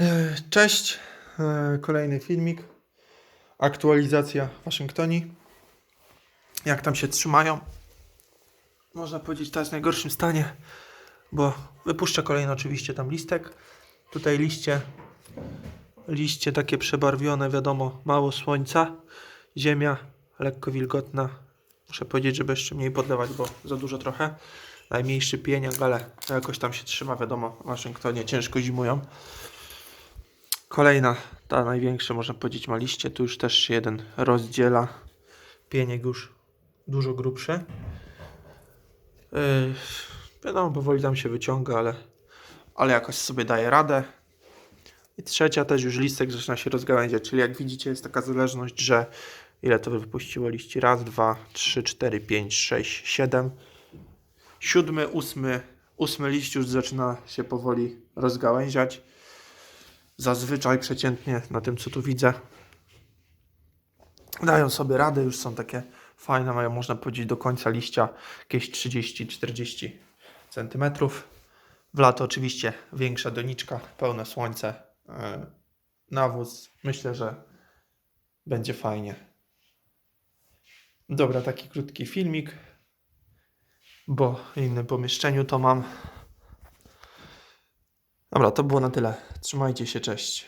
E, Cześć, E, kolejny filmik. Aktualizacja Waszyngtonii. Jak tam się trzymają? Można powiedzieć, teraz w najgorszym stanie, bo wypuszczę kolejny oczywiście tam listek. Tutaj liście, liście takie przebarwione, wiadomo, mało słońca, ziemia lekko wilgotna. Muszę powiedzieć, żeby jeszcze mniej podlewać, bo za dużo trochę. Najmniejszy pieniak, ale jakoś tam się trzyma, wiadomo, w Waszyngtonie ciężko zimują. Kolejna, ta największa, można powiedzieć, ma liście. Tu już też się jeden rozdziela. Pieniek już dużo grubszy. Yy, wiadomo, powoli tam się wyciąga, ale, ale jakoś sobie daje radę. I trzecia też już listek zaczyna się rozgałęziać, czyli jak widzicie jest taka zależność, że ile to wypuściło liści? Raz, dwa, trzy, cztery, pięć, sześć, siedem. Siódmy, ósmy, ósmy liść już zaczyna się powoli rozgałęziać zazwyczaj przeciętnie na tym, co tu widzę. Dają sobie radę, już są takie fajne, mają można powiedzieć do końca liścia jakieś 30-40 cm. W lato oczywiście większa doniczka, pełne słońce, yy, nawóz. Myślę, że będzie fajnie. Dobra, taki krótki filmik, bo w innym pomieszczeniu to mam. Dobra, to było na tyle. Trzymajcie się, cześć.